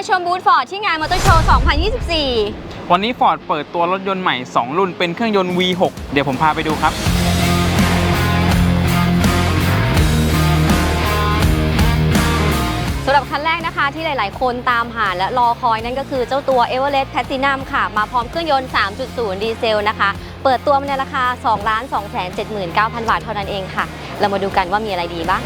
มาชมบูธฟอร์ดที่งานมอเตอร์โชว์ 2024 วันนี้ Ford เปิดตัวรถยนต์ใหม่ 2 รุ่นเป็นเครื่องยนต์ V6 เดี๋ยวผมพาไปดูครับ สำหรับคันแรกนะคะที่หลาย ๆ คนตามหาและรอคอยนั่นก็คือเจ้าตัว e v e r e s t Platinum ค่ะ มาพร้อมเครื่องยนต์ 3.0 ดีเซลนะคะ เปิดตัวมาในราคา 2 2 7 9 0 0 0 บาทเท่านั้นเองค่ะ เรามาดูกันว่ามีอะไรดีบ้าง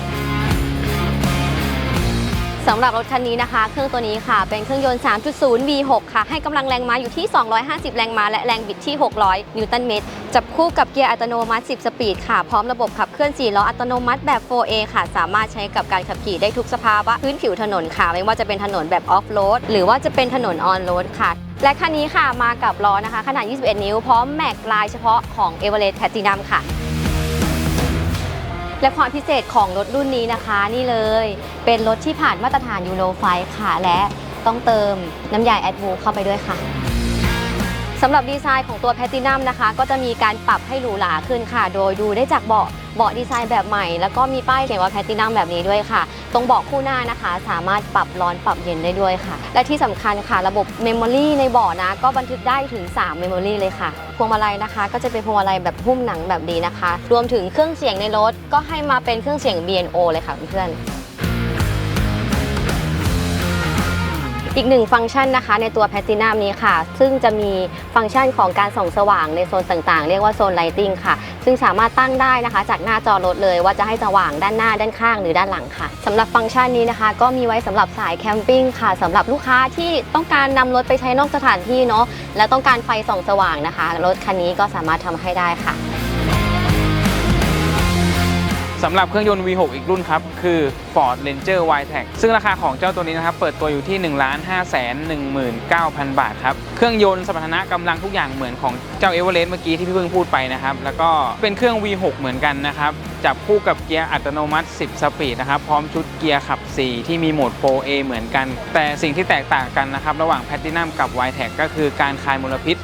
สำหรับรถคันนี้นะคะ เครื่องตัวนี้ค่ะ เป็นเครื่องยนต์ 3.0 V6 ค่ะ ให้กำลังแรงม้าอยู่ที่ 250 แรงม้าและแรงบิดที่ 600 นิวตันเมตร จับคู่กับเกียร์อัตโนมัติ 10 สปีดค่ะ พร้อมระบบขับเคลื่อน 4 ล้ออัตโนมัติแบบ 4A ค่ะ สามารถใช้กับการขับขี่ได้ทุกสภาวะพื้นผิวถนนค่ะ ไม่ว่าจะเป็นถนนแบบออฟโรดหรือว่าจะเป็นถนนออนโรดค่ะและคันนี้ค่ะมากับล้อนะคะ ขนาด 21 นิ้ว พร้อมแม็กลายเฉพาะของ e v e r e s t Platinum ค่ะ และความพิเศษของรถรุ่นนี้นะคะนี่เลย เป็นรถที่ผ่านมาตรฐานยูโรไฟค่ะ และต้องเติมน้ำยาแอดบูเข้าไปด้วยค่ะ สำหรับดีไซน์ของตัวแพตินัมนะคะ ก็จะมีการปรับให้หรูหราขึ้นค่ะ โดยดูได้จากเบาะเบาะดีไซน์แบบใหม่ แล้วก็มีป้ายเขียนว่าแพตินัมแบบนี้ด้วยค่ะ ตรงเบาะคู่หน้านะคะ สามารถปรับร้อนปรับเย็นได้ด้วยค่ะ และที่สำคัญค่ะ ระบบเมมโมรีในเบาะนะ ก็บันทึกได้ถึง3เมมโมรีเลยค่ะ พวงมาลัยนะคะ ก็จะเป็นพวงมาลัยแบบหุ้มหนังแบบดีนะคะ รวมถึงเครื่องเสียงในรถก็ให้มาเป็นเครื่องเสียง B&O เลยค่ะเพื่อน อีกหนึ่งฟังก์ชันนะคะ ในตัวแพตตินัมนี้ค่ะ ซึ่งจะมีฟังก์ชันของการส่องสว่างในโซนต่างๆ เรียกว่าโซนไลติงค่ะ ซึ่งสามารถตั้งได้นะคะ จากหน้าจอรถเลยว่าจะให้สว่างด้านหน้าด้านข้างหรือด้านหลังค่ะสำหรับฟังก์ชันนี้นะคะ ก็มีไว้สำหรับสายแคมปิ้งค่ะสำหรับลูกค้าที่ต้องการนำรถไปใช้นอกสถานที่เนาะและต้องการไฟส่องสว่างนะคะ รถคันนี้ก็สามารถทำให้ได้ค่ะ สำหรับเครื่องยนต์ V6 อีกรุ่นครับ คือ Ford Ranger Y-Tech ซึ่งราคาของเจ้าตัวนี้นะครับ เปิดตัวอยู่ที่ 1 5 1 9 0 0 0 บาทครับ เครื่องยนต์สมรรถนะกำลังทุกอย่างเหมือนของเจ้า e v e r e s t เมื่อกี้ที่พี่เพิ่งพูดไปนะครับ แล้วก็เป็นเครื่อง V6 เหมือนกันนะครับ จับคู่กับเกียร์อัตโนมัติ 10 สปีดนะครับ พร้อมชุดเกียร์ขับ 4 ที่มีโหมด 4A เหมือนกัน แต่สิ่งที่แตกต่างกันนะครับระหว่าง Platinum กับ Y-Tech ก็คือการคายมลพิษ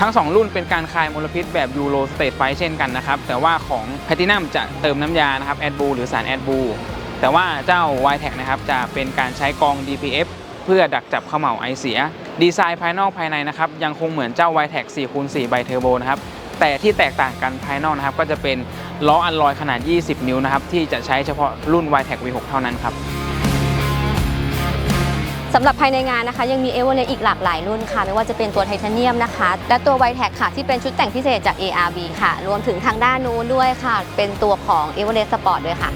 ทั้ง 2 รุ่นเป็นการคายมลพิษแบบยูโรสเตทไฟเช่นกันนะครับ แต่ว่าของ p l a t i n u m จะเติมน้ำยานะครับแอดบูหรือสารแอดบูแต่ว่าเจ้า y t e c นะครับจะเป็นการใช้กอง DPF เพื่อดักจับเขม่าไอเสีย ดีไซน์ภายนอกภายในนะครับยังคงเหมือนเจ้า y t e c 4คูณ4ไบเทอร์โบนะครับแต่ที่แตกต่างกันภายนอกนะครับก็จะเป็นล้ออัลลอยขนาด 20 นิ้วนะครับที่จะใช้เฉพาะรุ่น y t e c V6 เท่านั้นครับ สำหรับภายในงานนะคะ ยังมีเอเวอเรสต์อีกหลากหลายรุ่นค่ะ ไม่ว่าจะเป็นตัวไทเทเนียมนะคะ และตัวไวแท็กค่ะ ที่เป็นชุดแต่งพิเศษจาก ARB ค่ะ รวมถึงทางด้านนู้นด้วยค่ะ เป็นตัวของเอเวอเรสต์สปอร์ตด้วยค่ะ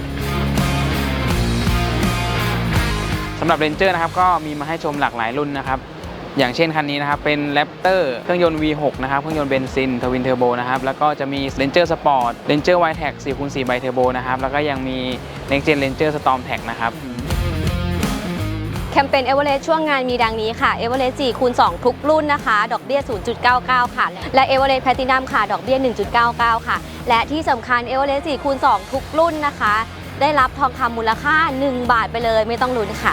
สำหรับ Ranger นะครับก็มีมาให้ชมหลากหลายรุ่นนะครับอย่างเช่นคันนี้นะครับเป็น Raptor เครื่องยนต์ V6 นะครับเครื่องยนต์เบนซินทวินเทอร์โบนะครับแล้วก็จะมี Ranger Sport Ranger y t e c 4คูณ4ไบเทอร์โบนะครับแล้วก็ยังมี Next Gen Ranger Storm Tech นะครับ แคมเปญเอเวอเรสต์ช่วงงานมีดังนี้ค่ะเอเวอเรสต์4คูณ2ทุกรุ่นนะคะ ดอกเบี้ย 0.99 ค่ะ และเอเวอเรสต์แพลตินัมค่ะ ดอกเบี้ย 1.99 ค่ะ และที่สำคัญเอเวอเรสต์4คูณ2ทุกรุ่นนะคะ ได้รับทองคำมูลค่า 1 บาทไปเลยไม่ต้องลุ้นค่ะ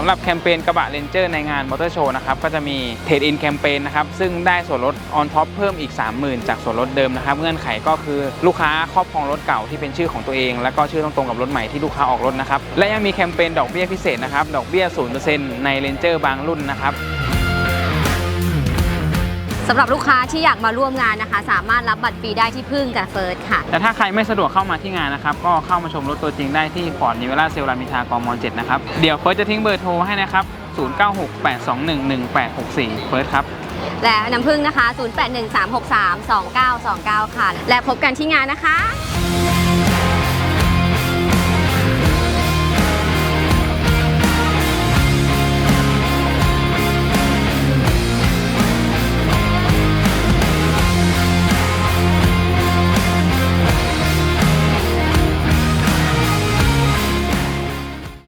สำหรับแคมเปญกระบะเรนเจอร์ในงานมอเตอร์โชว์นะครับก็จะมีเทรดอินแคมเปญนะครับซึ่งได้ส่วนลดออนท็อปเพิ่มอีก 30,000 จากส่วนลดเดิมนะครับเงื่อนไขก็คือลูกค้าครอบครองรถเก่าที่เป็นชื่อของตัวเอง แล้วก็ชื่อต้องตรงกับรถใหม่ที่ลูกค้าออกรถนะครับและยังมีแคมเปญดอกเบี้ยพิเศษนะครับดอกเบี้ย0%ในเรนเจอร์บางรุ่นนะครับ สำหรับลูกค้าที่อยากมาร่วมงานนะคะ สามารถรับบัตรฟรีได้ที่พึ่งกับเฟิร์สค่ะ แต่ถ้าใครไม่สะดวกเข้ามาที่งานนะครับ ก็เข้ามาชมรถตัวจริงได้ที่ Ford n i v e l a เซลลามินทากม 7 นะครับ เดี๋ยวเฟิร์สจะทิ้งเบอร์โทรให้นะครับ 0968211864 เฟิร์สครับ และน้ำพึ่งนะคะ 0813632929 ค่ะ และพบกันที่งานนะคะ